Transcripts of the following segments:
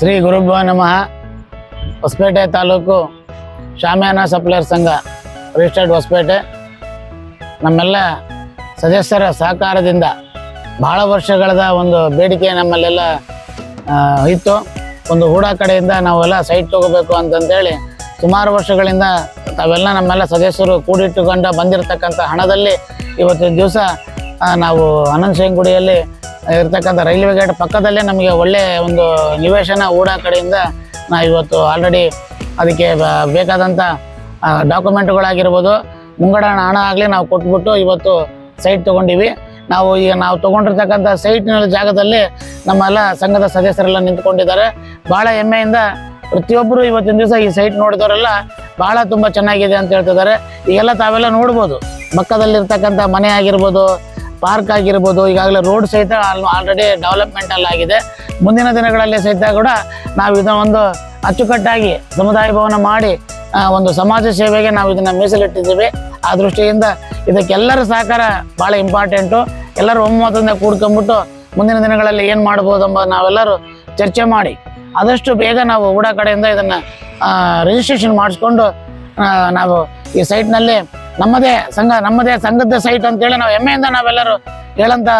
ಶ್ರೀ ಗುರುಭ್ಯೋ ನಮಃ. Hosapete taluk shamiana supplier Sangha, registered Hosapete. ನಮ್ಮೆಲ್ಲ ಸದಸ್ಯರ ಸಹಕಾರದಿಂದ ಬಹಳ ವರ್ಷಗಳದ ಒಂದು ಬೇಡಿಕೆ ನಮ್ಮಲ್ಲೆಲ್ಲ ಇತ್ತು. ಒಂದು ಹೂಡ ಕಡೆಯಿಂದ ನಾವೆಲ್ಲ ಸೈಟ್ ತಗೋಬೇಕು ಅಂತಂತೇಳಿ ಸುಮಾರು ವರ್ಷಗಳಿಂದ ತಾವೆಲ್ಲ ನಮ್ಮೆಲ್ಲ ಸದಸ್ಯರು ಕೂಡಿಟ್ಟುಕೊಂಡು ಬಂದಿರತಕ್ಕಂಥ ಹಣದಲ್ಲಿ ಇವತ್ತಿನ ದಿವಸ ನಾವು ಅನಂತ ಗುಡಿಯಲ್ಲಿ ಇರ್ತಕ್ಕಂಥ ರೈಲ್ವೆ ಗೇಟ್ ಪಕ್ಕದಲ್ಲೇ ನಮಗೆ ಒಳ್ಳೆ ಒಂದು ನಿವೇಶನ ಊಡಾ ಕಡೆಯಿಂದ ನಾ ಇವತ್ತು ಆಲ್ರೆಡಿ ಅದಕ್ಕೆ ಬೇಕಾದಂಥ ಡಾಕ್ಯುಮೆಂಟ್ಗಳಾಗಿರ್ಬೋದು ಮುಂಗಡ ಹಣ ಆಗಲಿ ನಾವು ಕೊಟ್ಬಿಟ್ಟು ಇವತ್ತು ಸೈಟ್ ತೊಗೊಂಡಿವಿ. ನಾವು ಈಗ ನಾವು ತೊಗೊಂಡಿರ್ತಕ್ಕಂಥ ಸೈಟ್ನ ಜಾಗದಲ್ಲಿ ನಮ್ಮೆಲ್ಲ ಸಂಘದ ಸದಸ್ಯರೆಲ್ಲ ನಿಂತ್ಕೊಂಡಿದ್ದಾರೆ. ಭಾಳ ಹೆಮ್ಮೆಯಿಂದ ಪ್ರತಿಯೊಬ್ಬರು ಇವತ್ತಿನ ದಿವಸ ಈ ಸೈಟ್ ನೋಡಿದವರೆಲ್ಲ ಭಾಳ ತುಂಬ ಚೆನ್ನಾಗಿದೆ ಅಂತ ಹೇಳ್ತಿದ್ದಾರೆ. ಈಗೆಲ್ಲ ತಾವೆಲ್ಲ ನೋಡ್ಬೋದು. ಪಕ್ಕದಲ್ಲಿರ್ತಕ್ಕಂಥ ಮನೆ ಆಗಿರ್ಬೋದು ಪಾರ್ಕ್ ಆಗಿರ್ಬೋದು, ಈಗಾಗಲೇ ರೋಡ್ ಸಹಿತ ಆಲ್ರೆಡಿ ಡೆವಲಪ್ಮೆಂಟ್ ಆಗಿದೆ. ಮುಂದಿನ ದಿನಗಳಲ್ಲಿ ಸಹಿತ ಕೂಡ ನಾವು ಇದನ್ನ ಒಂದು ಅಚ್ಚುಕಟ್ಟಾಗಿ ಸಮುದಾಯ ಭವನ ಮಾಡಿ ಒಂದು ಸಮಾಜ ಸೇವೆಗೆ ನಾವು ಇದನ್ನ ಮೀಸಲಿಟ್ಟಿದ್ದೀವಿ. ಆ ದೃಷ್ಟಿಯಿಂದ ಇದಕ್ಕೆಲ್ಲರ ಸಹಕಾರ ಭಾಳ ಇಂಪಾರ್ಟೆಂಟು ಎಲ್ಲರೂ ಒಮ್ಮತದಿಂದ ಕೂಡ್ಕೊಂಡ್ಬಿಟ್ಟು ಮುಂದಿನ ದಿನಗಳಲ್ಲಿ ಏನು ಮಾಡ್ಬೋದು ಎಂಬ ನಾವೆಲ್ಲರೂ ಚರ್ಚೆ ಮಾಡಿ, ಆದಷ್ಟು ಬೇಗ ನಾವು ಊಡ ಕಡೆಯಿಂದ ಇದನ್ನು ರಿಜಿಸ್ಟ್ರೇಷನ್ ಮಾಡಿಸ್ಕೊಂಡು ನಾವು ಈ ಸೈಟ್ನಲ್ಲಿ ನಮ್ಮದೇ ಸಂಘ, ನಮ್ಮದೇ ಸಂಘದ ಸೈಟ್ ಅಂತೇಳಿ ನಾವು ಹೆಮ್ಮೆಯಿಂದ ನಾವೆಲ್ಲರೂ ಹೇಳಂತ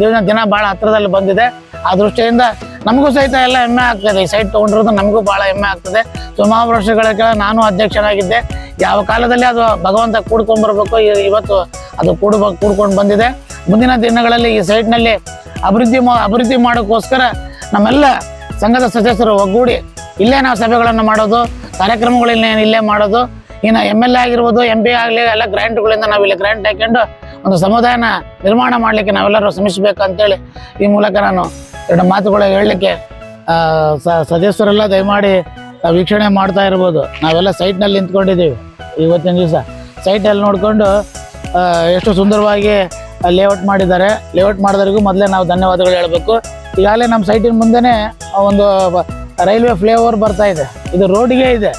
ದಿನ ದಿನ ಭಾಳ ಹತ್ರದಲ್ಲಿ ಬಂದಿದೆ. ಆ ದೃಷ್ಟಿಯಿಂದ ನಮಗೂ ಸಹಿತ ಎಲ್ಲ ಹೆಮ್ಮೆ ಆಗ್ತದೆ. ಈ ಸೈಟ್ ತೊಗೊಂಡಿರೋದು ನಮಗೂ ಭಾಳ ಹೆಮ್ಮೆ ಆಗ್ತದೆ. ಸುಮಾರು ವರ್ಷಗಳ ಕೆಳ ನಾನು ಅಧ್ಯಕ್ಷನಾಗಿದ್ದೆ. ಯಾವ ಕಾಲದಲ್ಲಿ ಅದು ಭಗವಂತ ಕೂಡ್ಕೊಂಡ್ಬರ್ಬೇಕು ಇವತ್ತು ಅದು ಕೂಡ್ ಕೂಡ್ಕೊಂಡು ಬಂದಿದೆ. ಮುಂದಿನ ದಿನಗಳಲ್ಲಿ ಈ ಸೈಟ್ನಲ್ಲಿ ಅಭಿವೃದ್ಧಿ ಅಭಿವೃದ್ಧಿ ಮಾಡೋಕ್ಕೋಸ್ಕರ ನಮ್ಮೆಲ್ಲ ಸಂಘದ ಸದಸ್ಯರು ಒಗ್ಗೂಡಿ ಇಲ್ಲೇ ನಾವು ಸಭೆಗಳನ್ನು ಮಾಡೋದು ಕಾರ್ಯಕ್ರಮಗಳನ್ನ ಇಲ್ಲೇ ಮಾಡೋದು ಇನ್ನು ಎಂ ಎಲ್ ಎ ಆಗಿರ್ಬೋದು ಎಂ ಪಿ ಆಗಲಿ, ಎಲ್ಲ ಗ್ರ್ಯಾಂಟ್ಗಳಿಂದ ನಾವಿಲ್ಲಿ ಗ್ರ್ಯಾಂಟ್ ಹಾಕೊಂಡು ಒಂದು ಸಮುದಾಯನ ನಿರ್ಮಾಣ ಮಾಡಲಿಕ್ಕೆ ನಾವೆಲ್ಲರೂ ಶ್ರಮಿಸಬೇಕು ಅಂತೇಳಿ ಈ ಮೂಲಕ ನಾನು ಎರಡು ಮಾತುಗಳು ಹೇಳಲಿಕ್ಕೆ ಸದಸ್ಯರೆಲ್ಲ ದಯಮಾಡಿ ವೀಕ್ಷಣೆ ಮಾಡ್ತಾ ಇರ್ಬೋದು. ನಾವೆಲ್ಲ ಸೈಟ್ನಲ್ಲಿ ನಿಂತ್ಕೊಂಡಿದ್ದೀವಿ ಇವತ್ತಿನ ದಿವಸ. ಸೈಟಲ್ಲಿ ನೋಡಿಕೊಂಡು ಎಷ್ಟು ಸುಂದರವಾಗಿ ಲೇಔಟ್ ಮಾಡಿದ್ದಾರೆ. ಲೇಔಟ್ ಮಾಡಿದವರಿಗೂ ಮೊದಲೇ ನಾವು ಧನ್ಯವಾದಗಳು ಹೇಳಬೇಕು. ಈಗಾಗಲೇ ನಮ್ಮ ಸೈಟಿನ ಮುಂದೆನೇ ಒಂದು ರೈಲ್ವೆ ಫ್ಲೈಓವರ್ ಬರ್ತಾ ಇದೆ. ಇದು ರೋಡಿಗೆ ಇದೆ.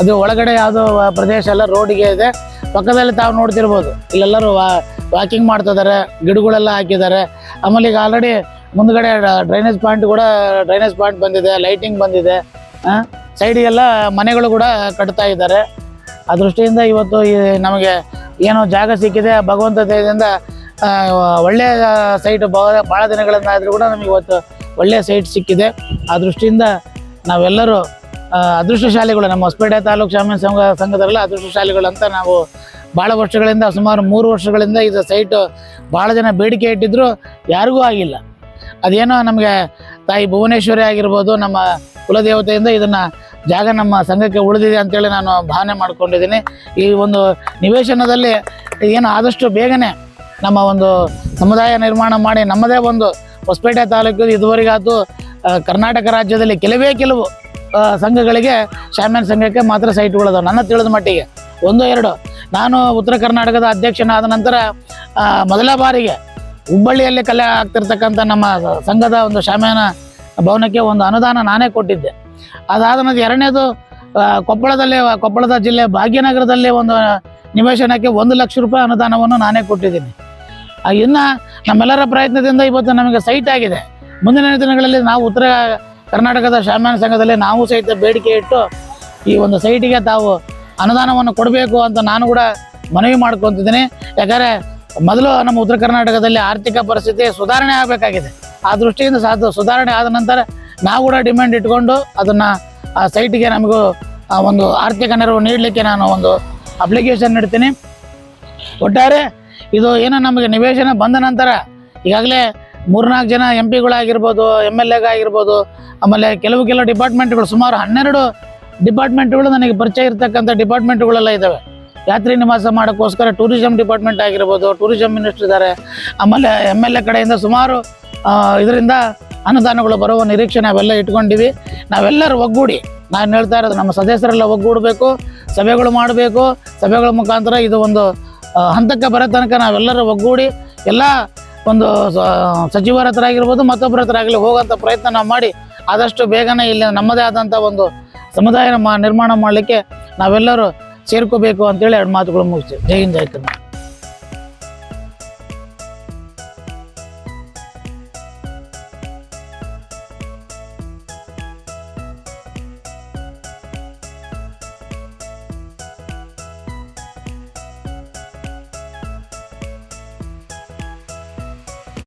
ಅದು ಒಳಗಡೆ ಯಾವುದೋ ಪ್ರದೇಶ ಎಲ್ಲ ರೋಡಿಗೆ ಇದೆ. ಪಕ್ಕದಲ್ಲಿ ತಾವು ನೋಡ್ತಿರ್ಬೋದು. ಇಲ್ಲೆಲ್ಲರೂ ವಾಕಿಂಗ್ ಮಾಡ್ತಿದ್ದಾರೆ ಗಿಡಗಳೆಲ್ಲ ಹಾಕಿದ್ದಾರೆ ಆಮೇಲೆ ಈಗ ಆಲ್ರೆಡಿ ಮುಂದ್ಗಡೆ ಡ್ರೈನೇಜ್ ಪಾಯಿಂಟ್ ಕೂಡ ಡ್ರೈನೇಜ್ ಪಾಯಿಂಟ್ ಬಂದಿದೆ ಲೈಟಿಂಗ್ ಬಂದಿದೆ. ಸೈಡಿಗೆಲ್ಲ ಮನೆಗಳು ಕೂಡ ಕಟ್ತಾ ಇದ್ದಾರೆ. ಆ ದೃಷ್ಟಿಯಿಂದ ಇವತ್ತು ಈ ನಮಗೆ ಏನೋ ಜಾಗ ಸಿಕ್ಕಿದೆ, ಭಗವಂತ ದಯದಿಂದ ಒಳ್ಳೆಯ ಸೈಟ್ ಭಾಳ ದಿನಗಳಿಂದ ಆದರೂ ಕೂಡ ನಮಗೆ ಇವತ್ತು ಒಳ್ಳೆಯ ಸೈಟ್ ಸಿಕ್ಕಿದೆ. ಆ ದೃಷ್ಟಿಯಿಂದ ನಾವೆಲ್ಲರೂ ಅದೃಷ್ಟಶಾಲಿಗಳು ನಮ್ಮ ಹೊಸಪೇಟೆ ತಾಲೂಕು ಶಾಮೀನ್ ಸಂಘ ಸಂಘದಲ್ಲ ಅದೃಷ್ಟಶಾಲಿಗಳು ಅಂತ ನಾವು ಭಾಳ ವರ್ಷಗಳಿಂದ ಸುಮಾರು ಮೂರು ವರ್ಷಗಳಿಂದ ಇದು ಸೈಟ್ ಭಾಳ ಜನ ಬೇಡಿಕೆ ಇಟ್ಟಿದ್ರು, ಯಾರಿಗೂ ಆಗಿಲ್ಲ. ಅದೇನೋ ನಮಗೆ ತಾಯಿ ಭುವನೇಶ್ವರಿ ಆಗಿರ್ಬೋದು, ನಮ್ಮ ಕುಲದೇವತೆಯಿಂದ ಇದನ್ನು ಜಾಗ ನಮ್ಮ ಸಂಘಕ್ಕೆ ಉಳಿದಿದೆ ಅಂತೇಳಿ ನಾನು ಭಾವನೆ ಮಾಡ್ಕೊಂಡಿದ್ದೀನಿ. ಈ ಒಂದು ನಿವೇಶನದಲ್ಲಿ ಏನು ಆದಷ್ಟು ಬೇಗನೆ ನಮ್ಮ ಒಂದು ಸಮುದಾಯ ನಿರ್ಮಾಣ ಮಾಡಿ, ನಮ್ಮದೇ ಒಂದು ಹೊಸಪೇಟೆ ತಾಲೂಕು ಇದುವರೆಗಾತು ಕರ್ನಾಟಕ ರಾಜ್ಯದಲ್ಲಿ ಕೆಲವೇ ಕೆಲವು ಸಂಘಗಳಿಗೆ ಶಾಮ್ಯಾನ್ ಸಂಘಕ್ಕೆ ಮಾತ್ರ ಸೈಟ್ಗಳದಾವೆ ನನ್ನ ತಿಳಿದ ಮಟ್ಟಿಗೆ, ಒಂದು, ಎರಡು. ನಾನು ಉತ್ತರ ಕರ್ನಾಟಕದ ಅಧ್ಯಕ್ಷನಾದ ನಂತರ ಮೊದಲ ಬಾರಿಗೆ ಹುಬ್ಬಳ್ಳಿಯಲ್ಲಿ ಕಲೆ ಆಗ್ತಿರ್ತಕ್ಕಂಥ ನಮ್ಮ ಸಂಘದ ಒಂದು ಶಾಮ್ಯಾನ ಭವನಕ್ಕೆ ಒಂದು ಅನುದಾನ ನಾನೇ ಕೊಟ್ಟಿದ್ದೆ. ಅದಾದ ನಂತರ ಎರಡನೇದು ಕೊಪ್ಪಳದಲ್ಲಿ, ಕೊಪ್ಪಳದ ಜಿಲ್ಲೆ ಭಾಗ್ಯನಗರದಲ್ಲಿ ಒಂದು ನಿವೇಶನಕ್ಕೆ ಒಂದು ಲಕ್ಷ ರೂಪಾಯಿ ಅನುದಾನವನ್ನು ನಾನೇ ಕೊಟ್ಟಿದ್ದೀನಿ. ಇನ್ನು ನಮ್ಮೆಲ್ಲರ ಪ್ರಯತ್ನದಿಂದ ಇವತ್ತು ನಮಗೆ ಸೈಟ್ ಆಗಿದೆ. ಮುಂದಿನ ದಿನಗಳಲ್ಲಿ ನಾವು ಉತ್ತರ ಕರ್ನಾಟಕದ ಶಾಮ್ಯಾನ ಸಂಘದಲ್ಲಿ ನಾವು ಸಹಿತ ಬೇಡಿಕೆ ಇಟ್ಟು ಈ ಒಂದು ಸೈಟಿಗೆ ತಾವು ಅನುದಾನವನ್ನು ಕೊಡಬೇಕು ಅಂತ ನಾನು ಕೂಡ ಮನವಿ ಮಾಡ್ಕೊತಿದ್ದೀನಿ. ಯಾಕಂದರೆ ಮೊದಲು ನಮ್ಮ ಉತ್ತರ ಕರ್ನಾಟಕದಲ್ಲಿ ಆರ್ಥಿಕ ಪರಿಸ್ಥಿತಿ ಸುಧಾರಣೆ ಆಗಬೇಕಾಗಿದೆ. ಆ ದೃಷ್ಟಿಯಿಂದ ಸಾಧ ಸುಧಾರಣೆ ಆದ ನಂತರ ನಾವು ಕೂಡ ಡಿಮ್ಯಾಂಡ್ ಇಟ್ಕೊಂಡು ಅದನ್ನು ಆ ಸೈಟಿಗೆ ನಮಗೂ ಒಂದು ಆರ್ಥಿಕ ನೆರವು ನೀಡಲಿಕ್ಕೆ ನಾನು ಒಂದು ಅಪ್ಲಿಕೇಶನ್ ನೀಡ್ತೀನಿ ಒಟ್ಟಾರೆ ಇದು ಏನೋ ನಮಗೆ ನಿವೇಶನ ಬಂದ ನಂತರ ಈಗಾಗಲೇ ಮೂರ್ನಾಲ್ಕು ಜನ ಎಂ ಪಿಗಳಾಗಿರ್ಬೋದು ಎಂ ಎಲ್ ಎಗಾಗಿರ್ಬೋದು ಆಮೇಲೆ ಕೆಲವು ಕೆಲವು ಡಿಪಾರ್ಟ್ಮೆಂಟ್ಗಳು ಸುಮಾರು ಹನ್ನೆರಡು ಡಿಪಾರ್ಟ್ಮೆಂಟ್ಗಳು ನನಗೆ ಪರಿಚಯ ಇರತಕ್ಕಂಥ ಡಿಪಾರ್ಟ್ಮೆಂಟ್ಗಳೆಲ್ಲ ಇದ್ದಾವೆ. ಯಾತ್ರಿ ನಿವಾಸ ಮಾಡೋಕ್ಕೋಸ್ಕರ ಟೂರಿಸಂ ಡಿಪಾರ್ಟ್ಮೆಂಟ್ ಆಗಿರ್ಬೋದು, ಟೂರಿಸಂ ಮಿನಿಸ್ಟರ್ ಇದ್ದಾರೆ. ಆಮೇಲೆ ಎಂ ಎಲ್ ಎ ಕಡೆಯಿಂದ ಸುಮಾರು ಇದರಿಂದ ಅನುದಾನಗಳು ಬರುವ ನಿರೀಕ್ಷೆ ನಾವೆಲ್ಲ ಇಟ್ಕೊಂಡಿವಿ. ನಾವೆಲ್ಲರೂ ಒಗ್ಗೂಡಿ, ನಾನು ಹೇಳ್ತಾ ಇರೋದು ನಮ್ಮ ಸದಸ್ಯರೆಲ್ಲ ಒಗ್ಗೂಡಬೇಕು, ಸಭೆಗಳು ಮಾಡಬೇಕು. ಸಭೆಗಳ ಮುಖಾಂತರ ಇದು ಒಂದು ಹಂತಕ್ಕೆ ಬರೋ ತನಕ ನಾವೆಲ್ಲರೂ ಒಗ್ಗೂಡಿ ಎಲ್ಲ ಒಂದು ಸಚಿವರ ಹತ್ರ ಆಗಿರ್ಬೋದು ಮತ್ತೊಬ್ಬರ ಹತ್ರ ಆಗಲಿ ಹೋಗೋಂಥ ಪ್ರಯತ್ನ ನಾವು ಮಾಡಿ ಆದಷ್ಟು ಬೇಗನೆ ಇಲ್ಲಿ ನಮ್ಮದೇ ಆದಂಥ ಒಂದು ಸಮುದಾಯ ನಿರ್ಮಾಣ ಮಾಡಲಿಕ್ಕೆ ನಾವೆಲ್ಲರೂ ಸೇರ್ಕೋಬೇಕು ಅಂತೇಳಿ ಎರಡು ಮಾತುಗಳು ಮುಗಿಸ್ತೀವಿ. ಜೈ ಹಿಂದ್, ಜೈ ಕರ್ನಾಟಕ.